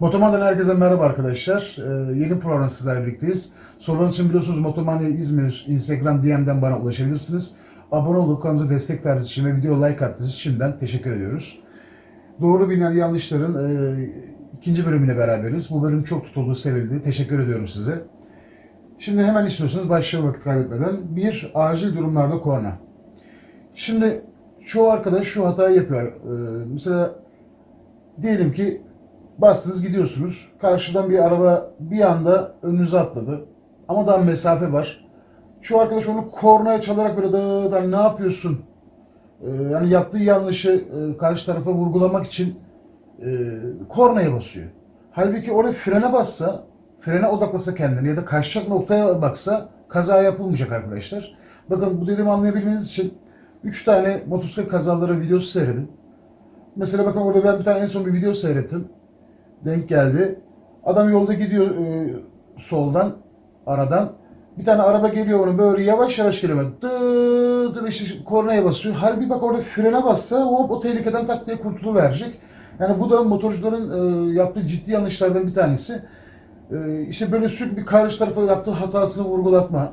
Motoman'dan herkese merhaba arkadaşlar. Ee, yeni programda sizlerle birlikteyiz. Sorularınız için biliyorsunuz Motomanya İzmir Instagram DM'den bana ulaşabilirsiniz. Abone olup kanalımıza destek verdiğiniz için ve video like attığınız için şimdiden teşekkür ediyoruz. Doğru bilinen yanlışların e, ikinci bölümüyle beraberiz. Bu bölüm çok tutuldu, sevildi. Teşekkür ediyorum size. Şimdi hemen istiyorsanız başlayalım vakit kaybetmeden. Bir, acil durumlarda korna. Şimdi çoğu arkadaş şu hatayı yapıyor. Ee, mesela diyelim ki bastınız gidiyorsunuz. Karşıdan bir araba bir anda önünüze atladı. Ama daha mesafe var. Çoğu arkadaş onu kornaya çalarak böyle da da ne yapıyorsun? Ee, yani yaptığı yanlışı e, karşı tarafa vurgulamak için e, kornaya basıyor. Halbuki orada frene bassa, frene odaklasa kendini ya da kaçacak noktaya baksa kaza yapılmayacak arkadaşlar. Bakın bu dediğimi anlayabilmeniz için 3 tane motosiklet kazaları videosu seyredin. Mesela bakın orada ben bir tane en son bir video seyrettim. Denk geldi. Adam yolda gidiyor e, soldan, aradan. Bir tane araba geliyor onu böyle yavaş yavaş geliyor. Dı dı işte kornaya basıyor. Halbuki bak orada frene bassa hop o tehlikeden tak diye kurtuluverecek. Yani bu da motorcuların e, yaptığı ciddi yanlışlardan bir tanesi. E, işte böyle sürekli bir karşı tarafa yaptığı hatasını vurgulatma.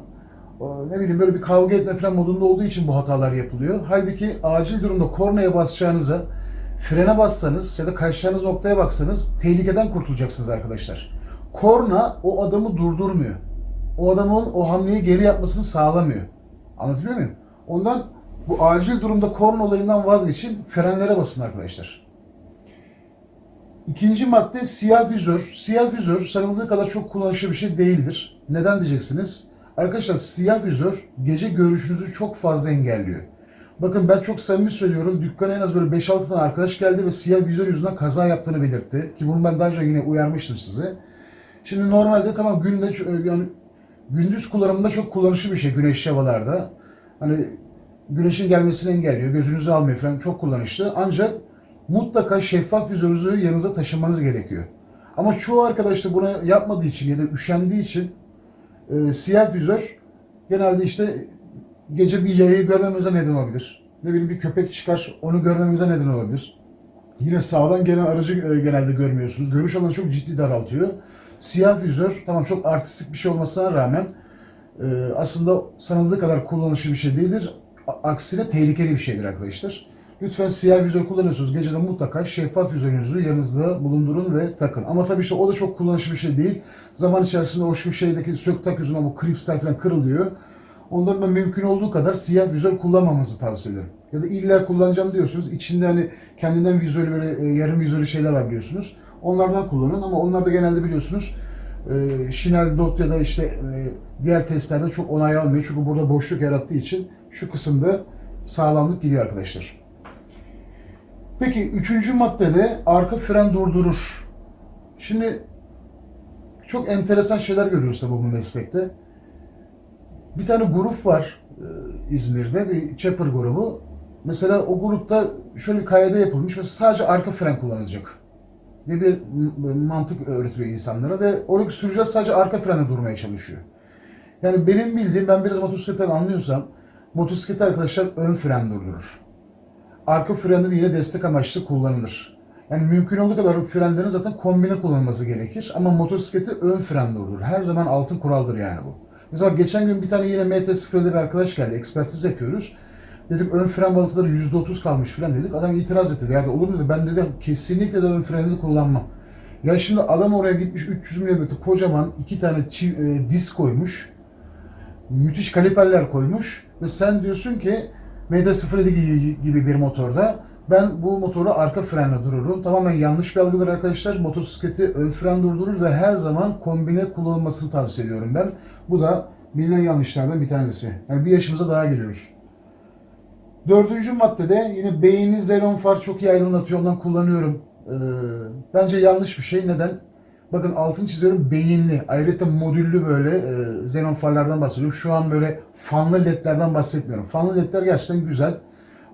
E, ne bileyim böyle bir kavga etme falan modunda olduğu için bu hatalar yapılıyor. Halbuki acil durumda kornaya basacağınıza frene bassanız ya da kaçacağınız noktaya baksanız tehlikeden kurtulacaksınız arkadaşlar. Korna o adamı durdurmuyor. O adamın o hamleyi geri yapmasını sağlamıyor. Anlatabiliyor muyum? Ondan bu acil durumda korna olayından vazgeçin, frenlere basın arkadaşlar. İkinci madde siyah vizör. Siyah vizör sanıldığı kadar çok kullanışlı bir şey değildir. Neden diyeceksiniz? Arkadaşlar siyah vizör gece görüşünüzü çok fazla engelliyor. Bakın ben çok samimi söylüyorum. Dükkana en az böyle 5-6 tane arkadaş geldi ve siyah vizör yüzünden kaza yaptığını belirtti. Ki bunu ben daha önce yine uyarmıştım size. Şimdi normalde tamam günde ç- yani gündüz kullanımında çok kullanışlı bir şey güneşli havalarda. Hani güneşin gelmesini engelliyor, gözünüzü almıyor falan çok kullanışlı. Ancak mutlaka şeffaf vizörünüzü yanınıza taşımanız gerekiyor. Ama çoğu arkadaş da bunu yapmadığı için ya da üşendiği için e, siyah vizör genelde işte gece bir yayayı görmemize neden olabilir. Ne bileyim bir köpek çıkar onu görmemize neden olabilir. Yine sağdan gelen aracı e, genelde görmüyorsunuz. Görüş alanı çok ciddi daraltıyor. Siyah vizör tamam çok artistik bir şey olmasına rağmen e, aslında sanıldığı kadar kullanışlı bir şey değildir. Aksine tehlikeli bir şeydir arkadaşlar. Lütfen siyah vizör kullanıyorsunuz. Gecede mutlaka şeffaf vizörünüzü yanınızda bulundurun ve takın. Ama tabii işte o da çok kullanışlı bir şey değil. Zaman içerisinde o şu şeydeki sök tak yüzünden bu klipsler falan kırılıyor. Ondan ben mümkün olduğu kadar siyah vizör kullanmamanızı tavsiye ederim. Ya da illa kullanacağım diyorsunuz. İçinde hani kendinden vizörlü böyle e, yarım vizörlü şeyler var biliyorsunuz. Onlardan kullanın ama onlar da genelde biliyorsunuz e, Şinel Dot ya da işte e, diğer testlerde çok onay almıyor. Çünkü burada boşluk yarattığı için şu kısımda sağlamlık gidiyor arkadaşlar. Peki üçüncü maddede arka fren durdurur. Şimdi çok enteresan şeyler görüyoruz tabii bu meslekte. Bir tane grup var e, İzmir'de, bir Chopper grubu. Mesela o grupta şöyle bir kaide yapılmış. Mesela sadece arka fren kullanılacak diye bir mantık öğretiliyor insanlara ve oradaki sürücüler sadece arka frene durmaya çalışıyor. Yani benim bildiğim, ben biraz motosikletten anlıyorsam, motosiklet arkadaşlar ön fren durdurur. Arka frende de yine destek amaçlı kullanılır. Yani mümkün olduğu kadar frenlerin zaten kombine kullanılması gerekir. Ama motosikleti ön fren durdurur. Her zaman altın kuraldır yani bu. Mesela geçen gün bir tane yine MT-0'da bir arkadaş geldi. Ekspertiz yapıyoruz. Dedik ön fren balıkları %30 kalmış falan dedik. Adam itiraz etti. Yani olur mu dedi. Ben dedi kesinlikle de ön freni kullanmam. Ya şimdi adam oraya gitmiş 300 mm kocaman iki tane çiv, e, disk koymuş. Müthiş kaliperler koymuş. Ve sen diyorsun ki MT-07 gibi- gibi bir motorda ben bu motoru arka frenle dururum. Tamamen yanlış bir algıdır arkadaşlar. Motosikleti ön fren durdurur ve her zaman kombine kullanılmasını tavsiye ediyorum ben. Bu da bilinen yanlışlardan bir tanesi. Yani bir yaşımıza daha geliyoruz. Dördüncü maddede yine beyni xenon far çok iyi aydınlatıyor. Ondan kullanıyorum. Ee, bence yanlış bir şey. Neden? Bakın altını çiziyorum beyinli. Ayrıca modüllü böyle e, xenon farlardan bahsediyorum. Şu an böyle fanlı ledlerden bahsetmiyorum. Fanlı ledler gerçekten güzel.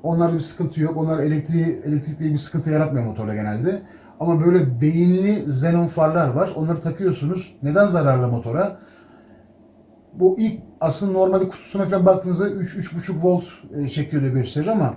Onlarda bir sıkıntı yok. Onlar elektriği, elektrikli bir sıkıntı yaratmıyor motorda genelde. Ama böyle beyinli xenon farlar var. Onları takıyorsunuz. Neden zararlı motora? bu ilk aslında normalde kutusuna falan baktığınızda 3-3,5 volt e, çekiyor diye gösterir ama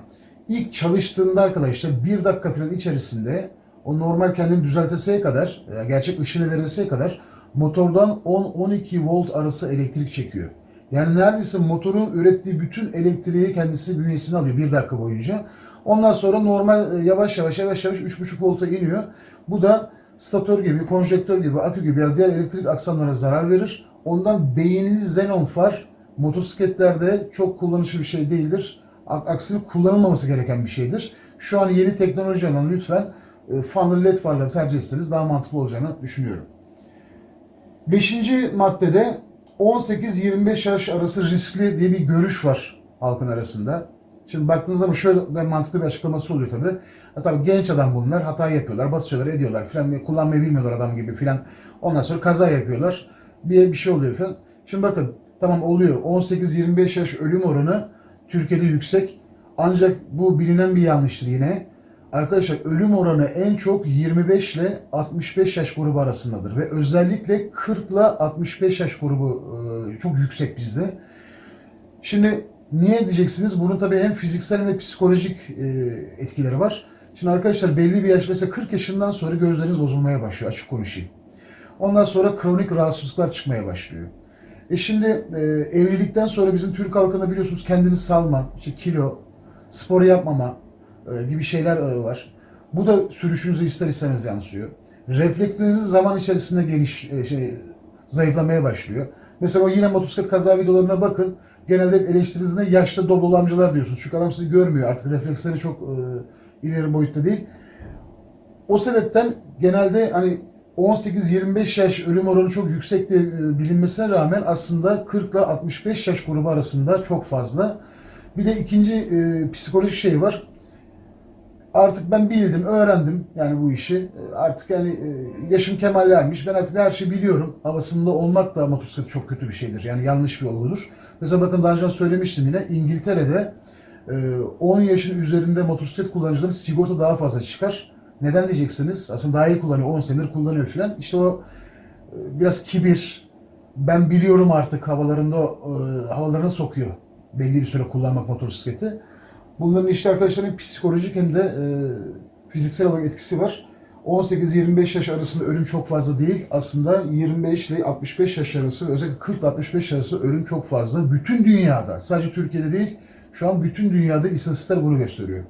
ilk çalıştığında arkadaşlar bir dakika falan içerisinde o normal kendini düzelteseye kadar, e, gerçek ışını verilseye kadar motordan 10-12 volt arası elektrik çekiyor. Yani neredeyse motorun ürettiği bütün elektriği kendisi bünyesine alıyor bir dakika boyunca. Ondan sonra normal e, yavaş yavaş yavaş yavaş 3.5 volta iniyor. Bu da statör gibi, konjektör gibi, akü gibi ya diğer elektrik aksamlara zarar verir. Ondan beyinli xenon far motosikletlerde çok kullanışlı bir şey değildir. Aksine kullanılmaması gereken bir şeydir. Şu an yeni teknoloji olan lütfen e, fanlı led farları tercih etseniz daha mantıklı olacağını düşünüyorum. Beşinci maddede 18-25 yaş arası riskli diye bir görüş var halkın arasında. Şimdi baktığınız zaman şöyle de mantıklı bir açıklaması oluyor tabii. Ha, tabii genç adam bunlar hata yapıyorlar, basıyorlar, ediyorlar filan kullanmayı bilmiyorlar adam gibi filan. Ondan sonra kaza yapıyorlar. Bir, bir şey oluyor filan. Şimdi bakın tamam oluyor. 18-25 yaş ölüm oranı Türkiye'de yüksek. Ancak bu bilinen bir yanlıştır yine. Arkadaşlar ölüm oranı en çok 25 ile 65 yaş grubu arasındadır ve özellikle 40 ile 65 yaş grubu e, çok yüksek bizde. Şimdi niye diyeceksiniz? Bunun tabii hem fiziksel de psikolojik e, etkileri var. Şimdi arkadaşlar belli bir yaş mesela 40 yaşından sonra gözleriniz bozulmaya başlıyor açık konuşayım. Ondan sonra kronik rahatsızlıklar çıkmaya başlıyor. E şimdi e, evlilikten sonra bizim Türk halkında biliyorsunuz kendini salma, işte kilo, spor yapmama gibi şeyler e, var. Bu da sürüşünüze ister istemez yansıyor. Refleksleriniz zaman içerisinde geniş e, şey zayıflamaya başlıyor. Mesela o yine motosiklet kaza videolarına bakın. Genelde hep eleştirinizde yaşlı dolu amcalar diyorsunuz. Çünkü adam sizi görmüyor. Artık refleksleri çok e, ileri boyutta değil. O sebepten genelde hani 18-25 yaş ölüm oranı çok yüksek diye e, bilinmesine rağmen aslında 40 ile 65 yaş grubu arasında çok fazla. Bir de ikinci e, psikolojik şey var. Artık ben bildim, öğrendim yani bu işi. E, Artık yani e, yaşım kemallermiş. Ben artık her şeyi biliyorum. Havasında olmak da motosiklet çok kötü bir şeydir. Yani yanlış bir olgudur. Mesela bakın daha önce söylemiştim yine İngiltere'de e, 10 yaşın üzerinde motosiklet kullanıcıların sigorta daha fazla çıkar. Neden diyeceksiniz? Aslında daha iyi kullanıyor. 10 senedir kullanıyor filan. İşte o e, biraz kibir. Ben biliyorum artık havalarında e, havalarına sokuyor. Belli bir süre kullanmak motosikleti. Bunların işte arkadaşların psikolojik hem de e, fiziksel olarak etkisi var. 18-25 yaş arasında ölüm çok fazla değil. Aslında 25 ile 65 yaş arası, özellikle 40 ile 65 yaş arası ölüm çok fazla. Bütün dünyada, sadece Türkiye'de değil, şu an bütün dünyada istatistikler bunu gösteriyor.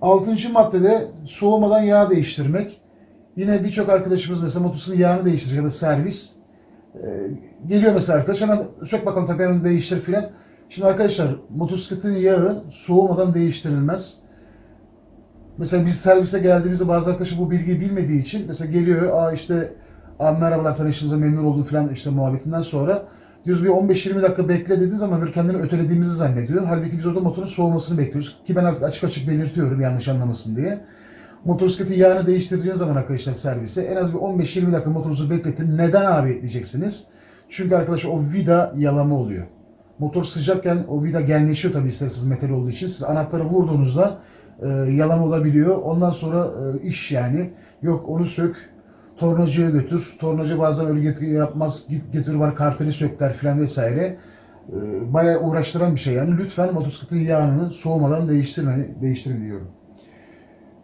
Altıncı maddede soğumadan yağ değiştirmek. Yine birçok arkadaşımız mesela motosikletin yağını değiştirecek ya da servis. Ee, geliyor mesela arkadaş hemen sök bakalım tabii hemen değiştir filan. Şimdi arkadaşlar motosikletin yağı soğumadan değiştirilmez. Mesela biz servise geldiğimizde bazı arkadaşlar bu bilgiyi bilmediği için mesela geliyor aa işte abi merhabalar tanıştığınıza memnun oldum filan işte muhabbetinden sonra diyoruz bir 15-20 dakika bekle dediği zaman bir kendini ötelediğimizi zannediyor. Halbuki biz orada motorun soğumasını bekliyoruz. Ki ben artık açık açık belirtiyorum yanlış anlamasın diye. Motosikletin yağını değiştireceğiniz zaman arkadaşlar servise en az bir 15-20 dakika motorunuzu bekletin. Neden abi diyeceksiniz. Çünkü arkadaşlar o vida yalama oluyor. Motor sıcakken o vida genleşiyor tabii isterseniz metal olduğu için. Siz anahtarı vurduğunuzda e, yalama olabiliyor. Ondan sonra e, iş yani. Yok onu sök, tornacıya götür. Tornacı bazen öyle getir yapmaz. Git getir var karteli sökler falan vesaire. E, bayağı uğraştıran bir şey yani. Lütfen motosikletin yağını soğumadan değiştirmeyi değiştirin diyorum.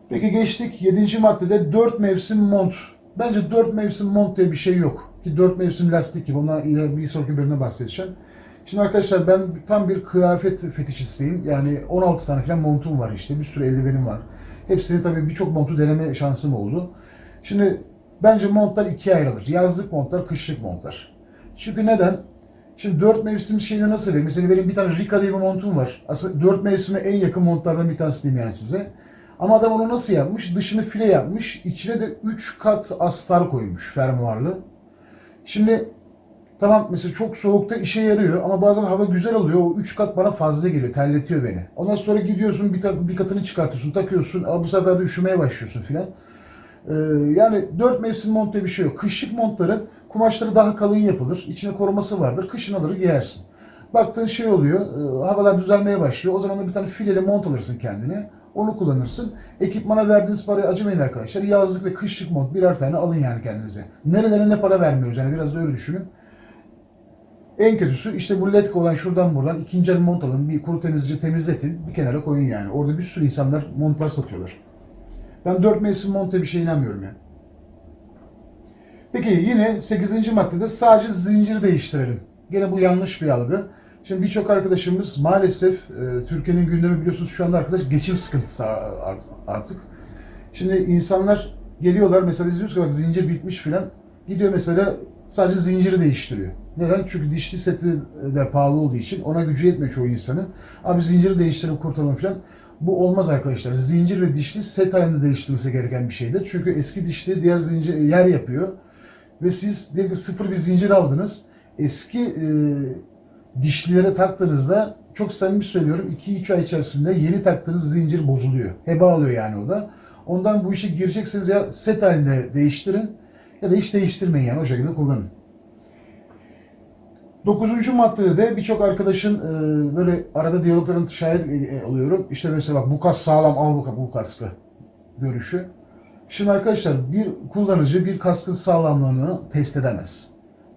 Peki geçtik 7. maddede 4 mevsim mont. Bence 4 mevsim mont diye bir şey yok. Ki 4 mevsim lastik gibi. İleri bir sonraki bölümde bahsedeceğim. Şimdi arkadaşlar ben tam bir kıyafet fetişistiyim. Yani 16 tane falan montum var işte. Bir sürü eldivenim var. Hepsini tabii birçok montu deneme şansım oldu. Şimdi bence montlar ikiye ayrılır. Yazlık montlar, kışlık montlar. Çünkü neden? Şimdi dört mevsim şeyini nasıl vereyim? Mesela benim bir tane Rika diye bir montum var. Aslında dört mevsime en yakın montlardan bir tanesi diyeyim yani size. Ama adam onu nasıl yapmış? Dışını file yapmış. içine de 3 kat astar koymuş fermuarlı. Şimdi tamam mesela çok soğukta işe yarıyor ama bazen hava güzel oluyor. O 3 kat bana fazla geliyor. Terletiyor beni. Ondan sonra gidiyorsun bir, bir katını çıkartıyorsun, takıyorsun. Ama bu sefer de üşümeye başlıyorsun filan. Ee, yani dört mevsim mont diye bir şey yok. Kışlık montların kumaşları daha kalın yapılır. İçine koruması vardır. Kışın alır giyersin. Baktığın şey oluyor. e, havalar düzelmeye başlıyor. O zaman da bir tane fileli mont alırsın kendine. Onu kullanırsın. Ekipmana verdiğiniz parayı acımayın arkadaşlar. Yazlık ve kışlık mont birer tane alın yani kendinize. Nerelere ne para vermiyoruz yani biraz da öyle düşünün. En kötüsü işte bu ledko olan şuradan buradan ikinci el mont alın. Bir kuru temizleyici temizletin. Bir kenara koyun yani. Orada bir sürü insanlar montlar satıyorlar. Ben 4 mevsim monte bir şeye inanmıyorum ya. Peki yine 8. maddede sadece zincir değiştirelim. Gene bu yanlış bir algı. Şimdi birçok arkadaşımız maalesef e, Türkiye'nin gündemi biliyorsunuz şu anda arkadaş geçim sıkıntısı art- artık. Şimdi insanlar geliyorlar mesela biz diyoruz ki bak zincir bitmiş filan. Gidiyor mesela sadece zinciri değiştiriyor. Neden? Çünkü dişli seti de pahalı olduğu için ona gücü yetmiyor çoğu insanın. Abi zinciri değiştirip kurtaralım filan. Bu olmaz arkadaşlar. Zincir ve dişli set halinde değiştirilmesi gereken bir şeydir. Çünkü eski dişli diğer zincir yer yapıyor. Ve siz diyelim ki sıfır bir zincir aldınız. Eski e, dişlilere taktığınızda çok samimi söylüyorum 2-3 ay içerisinde yeni taktığınız zincir bozuluyor. Heba alıyor yani o da. Ondan bu işe girecekseniz ya set halinde değiştirin ya da hiç değiştirmeyin yani o şekilde kullanın. Dokuzuncu maddede de birçok arkadaşın e, böyle arada diyalogların şahit e, oluyorum. İşte mesela bak bu kas sağlam al bu, bu kaskı görüşü. Şimdi arkadaşlar bir kullanıcı bir kaskın sağlamlığını test edemez.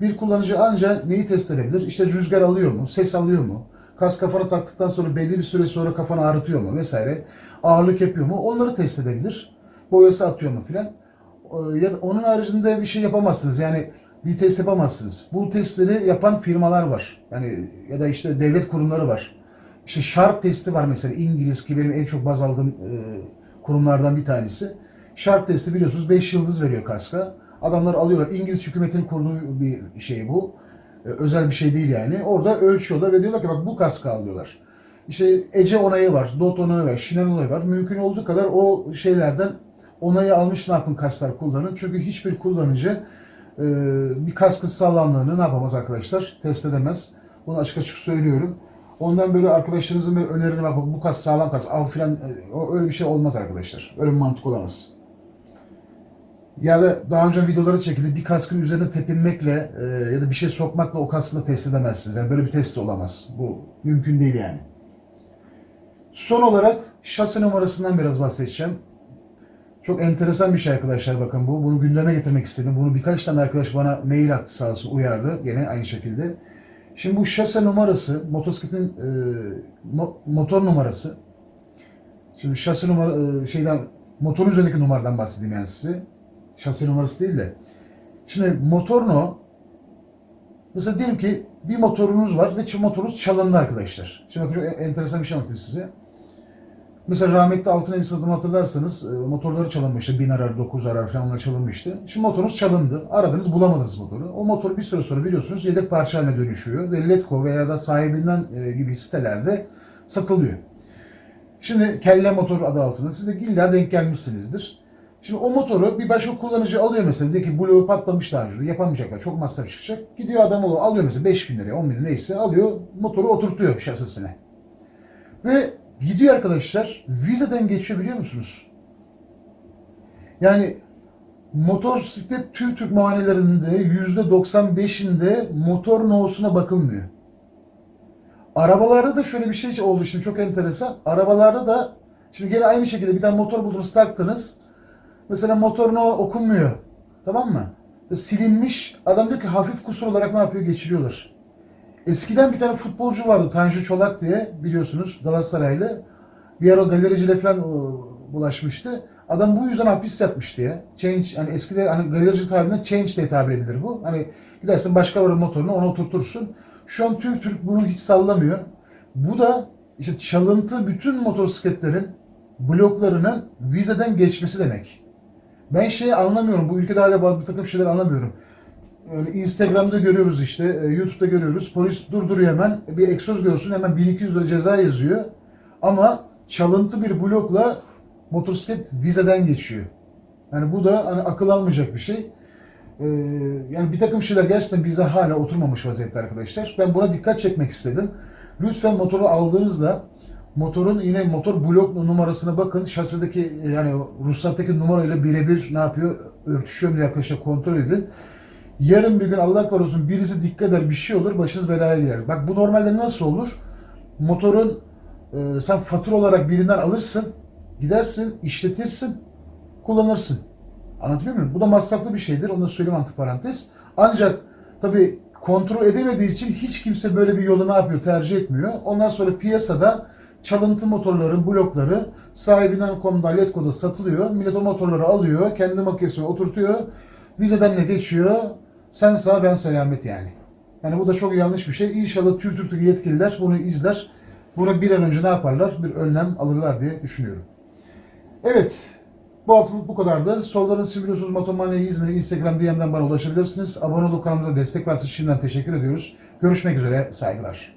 Bir kullanıcı ancak neyi test edebilir? İşte rüzgar alıyor mu? Ses alıyor mu? Kas kafana taktıktan sonra belli bir süre sonra kafanı ağrıtıyor mu vesaire? Ağırlık yapıyor mu? Onları test edebilir. Boyası atıyor mu filan. Ee, Ya da onun haricinde bir şey yapamazsınız. Yani bir test yapamazsınız. Bu testleri yapan firmalar var. Yani ya da işte devlet kurumları var. İşte Sharp testi var mesela İngiliz ki benim en çok baz aldığım e, kurumlardan bir tanesi. Sharp testi biliyorsunuz 5 yıldız veriyor kaska. Adamlar alıyorlar. İngiliz hükümetinin kurduğu bir şey bu. E, özel bir şey değil yani. Orada ölçüyorlar ve diyorlar ki bak bu kaskı alıyorlar. İşte Ece onayı var, DOT onayı var, Şinen onayı var. Mümkün olduğu kadar o şeylerden onayı almış ne yapın kasklar kullanın. Çünkü hiçbir kullanıcı e, bir kaskın sağlamlığını ne yapamaz arkadaşlar? Test edemez. Bunu açık açık söylüyorum. Ondan böyle arkadaşlarınızın bir önerini bak bu kas sağlam kas al filan e, öyle bir şey olmaz arkadaşlar. Öyle bir mantık olamaz. Ya da daha önce videoları çekildi. Bir kaskın üzerine tepinmekle e, ya da bir şey sokmakla o kaskı da test edemezsiniz. Yani böyle bir test olamaz. Bu mümkün değil yani. Son olarak şase numarasından biraz bahsedeceğim. Çok enteresan bir şey arkadaşlar bakın bu. Bunu gündeme getirmek istedim. Bunu birkaç tane arkadaş bana mail attı sağ olsun uyardı. Gene aynı şekilde. Şimdi bu şase numarası, motosikletin e, mo- motor numarası. Şimdi şase numara e, şeyden motorun üzerindeki numaradan bahsedeyim yani size. Şase numarası değil de. Şimdi motor no Mesela diyelim ki bir motorunuz var ve motorunuz çalındı arkadaşlar. Şimdi bakın çok en- enteresan bir şey anlatayım size. Mesela rahmetli Altın Evi Sadım hatırlarsanız e, motorları çalınmıştı. 1000 arar, 9 arar falan onlar çalınmıştı. Şimdi motorunuz çalındı. Aradınız bulamadınız motoru. O motor bir süre sonra biliyorsunuz yedek parça haline dönüşüyor. Ve Letgo veya da sahibinden e, gibi sitelerde satılıyor. Şimdi kelle motor adı altında siz de illa denk gelmişsinizdir. Şimdi o motoru bir başka kullanıcı alıyor mesela. Diyor ki bloğu patlamış daha önce. Yapamayacaklar. Çok masraf çıkacak. Gidiyor adam o alıyor mesela 5 bin liraya 10 bin liraya neyse alıyor. Motoru oturtuyor şasisine. Ve gidiyor arkadaşlar vizeden geçiyor biliyor musunuz? Yani motosiklet tüy Türk muayenelerinde %95'inde motor nohusuna bakılmıyor. Arabalarda da şöyle bir şey oldu şimdi çok enteresan. Arabalarda da şimdi gene aynı şekilde bir tane motor buldunuz taktınız. Mesela motorunu okunmuyor. Tamam mı? Silinmiş. Adam diyor ki hafif kusur olarak ne yapıyor? Geçiriyorlar. Eskiden bir tane futbolcu vardı Tanju Çolak diye biliyorsunuz Galatasaraylı. Bir ara galericiyle falan o, bulaşmıştı. Adam bu yüzden hapis yatmıştı ya. Change hani eskide hani galerici tabirine change diye tabir edilir bu. Hani gidersin başka bir motorunu ona oturtursun. Şu an Türk Türk bunu hiç sallamıyor. Bu da işte çalıntı bütün motosikletlerin bloklarının vizeden geçmesi demek. Ben şeyi anlamıyorum. Bu ülkede hala bir takım şeyler anlamıyorum. Öyle Instagram'da görüyoruz işte, e, YouTube'da görüyoruz. Polis durduruyor hemen. Bir egzoz görsün hemen 1200 lira ceza yazıyor. Ama çalıntı bir blokla motosiklet vizeden geçiyor. Yani bu da hani akıl almayacak bir şey. Ee, yani bir takım şeyler gerçekten bizde hala oturmamış vaziyette arkadaşlar. Ben buna dikkat çekmek istedim. Lütfen motoru aldığınızda motorun yine motor blok numarasına bakın. Şasideki yani ruhsattaki numarayla birebir ne yapıyor? Örtüşüyor mu arkadaşlar kontrol edin. Yarın bir gün Allah korusun birisi dikkat eder bir şey olur başınız belaya girer. Bak bu normalde nasıl olur? Motorun e, sen fatura olarak birinden alırsın, gidersin, işletirsin, kullanırsın. Anlatabiliyor muyum? Bu da masraflı bir şeydir. Onu da söyleyeyim antiparantez. Ancak tabii kontrol edemediği için hiç kimse böyle bir yolu ne yapıyor? Tercih etmiyor. Ondan sonra piyasada çalıntı motorların blokları sahibinden.com'da Letgo'da satılıyor. Millet o motorları alıyor, kendi makinesine oturtuyor. Vizeden de geçiyor. Sen sağ ben selamet yani. Yani bu da çok yanlış bir şey. İnşallah Türk Türk'teki yetkililer bunu izler. Buna bir an önce ne yaparlar? Bir önlem alırlar diye düşünüyorum. Evet. Bu haftalık bu kadardı. Solların Sivriyorsunuz Motomanya İzmir'i Instagram DM'den bana ulaşabilirsiniz. Abone olup kanalımıza destek versin şimdiden teşekkür ediyoruz. Görüşmek üzere. Saygılar.